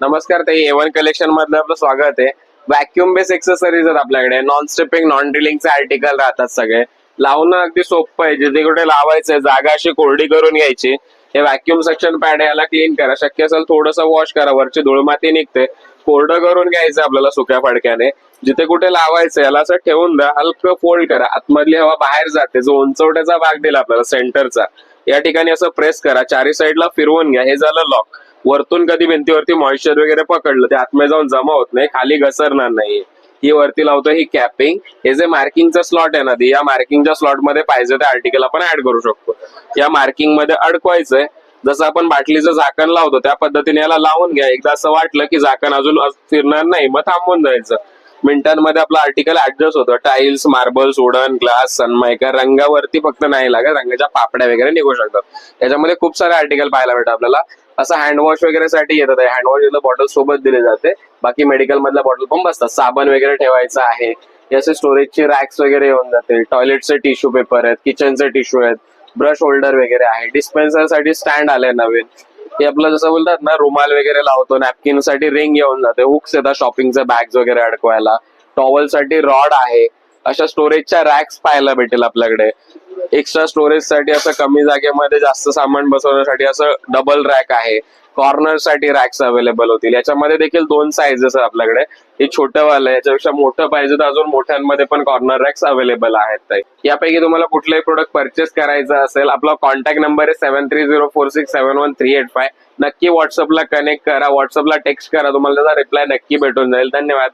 नमस्कार ताई A1 collection मधलं आपलं स्वागत आहे. व्हॅक्युम बेस एक्सेसरीज आहेत आपल्याकडे. नॉन स्टिपिंग नॉन ड्रिलिंगचे आर्टिकल राहतात सगळे. लावणं अगदी सोपं आहे. जिथे कुठे लावायचंय जागा अशी कोरडी करून घ्यायची. हे व्हॅक्युम सेक्शन पॅड याला क्लीन करा. शक्य असेल थोडंसं वॉश करा. वरची धूळ माती निघते. कोरडं करून घ्यायचं आपल्याला सुक्या फडक्याने. जिथे कुठे लावायचं याला असं ठेवून द्या. हलकं फोल्ड करा. आतमधली हवा बाहेर जाते. जो उंचवट्याचा भाग दिला आपल्याला सेंटरचा या ठिकाणी असं प्रेस करा. चारी साईडला फिरवून घ्या. हे झालं लॉक वरतून कधी भिंतीवरती मॉइश्चर वगैरे पकडलं ते आतमध्ये जाऊन जमा होत नाही खाली घसरणार नाही. ही वरती लावतो ही कॅपिंग हे जे मार्किंगचा स्लॉट आहे ना ते या मार्किंगच्या स्लॉटमध्ये पाहिजे ते आर्टिकल आपण ऍड करू शकतो. या मार्किंगमध्ये अडकवायचंय. जसं आपण बाटलीचं झाकण लावतो त्या पद्धतीने याला लावून घ्या. एकदा असं वाटलं की झाकण अजून फिरणार नाही मग थांबून जायचं. मिनिटांमध्ये आपलं आर्टिकल ऍडजस्ट होतं. Tiles marbles wooden glass Sunmica रंगावरती फक्त नाही लागत. रंगाच्या पापड्या वगैरे निघू शकतात. याच्यामध्ये खूप सारे आर्टिकल पाहायला भेटतात आपल्याला. असं हँडवॉश वगैरे साठी येतात हँडवॉश बॉटल सोबत दिले जाते. बाकी मेडिकल मधल्या बॉटल पण बसतात. साबण वगैरे ठेवायचं आहे. असे स्टोरेजचे रॅक्स वगैरे येऊन जाते. टॉयलेटचे टिश्यू पेपर आहेत किचनचे टिश्यू आहेत ब्रश होल्डर वगैरे आहे. डिस्पेन्सरसाठी स्टँड आले नवीन. हे आपलं जसं बोलतात ना रुमाल वगैरे लावतो नॅपकिनसाठी रिंग येऊन जाते. हुक्स येतात शॉपिंगचे बॅग्स वगैरे अडकवायला. टॉवलसाठी रॉड आहे. अशा स्टोरेजच्या रॅक्स पाहायला भेटेल आपल्याकडे. एक्स्ट्रा स्टोरेजसाठी असं कमी जागेमध्ये जास्त सामान बसवण्यासाठी असं डबल रॅक आहे. कॉर्नरसाठी रॅक्स अवेलेबल होतील. याच्यामध्ये देखील दोन साईजेस आहेत आपल्याकडे. हे छोटं वालं आहे. याच्यापेक्षा मोठं पाहिजे तर अजून मोठ्यांमध्ये पण कॉर्नर रॅक्स अवेलेबल आहेत यापैकी तुम्हाला कुठलंही प्रोडक्ट परचेस करायचं असेल आपला कॉन्टॅक्ट नंबर आहे seven three zero four six seven one three eight five नक्की व्हॉट्सअपला कनेक्ट करा. व्हॉट्सअपला टेक्स्ट करा. तुम्हाला त्याचा रिप्लाय नक्की भेटून जाईल. धन्यवाद.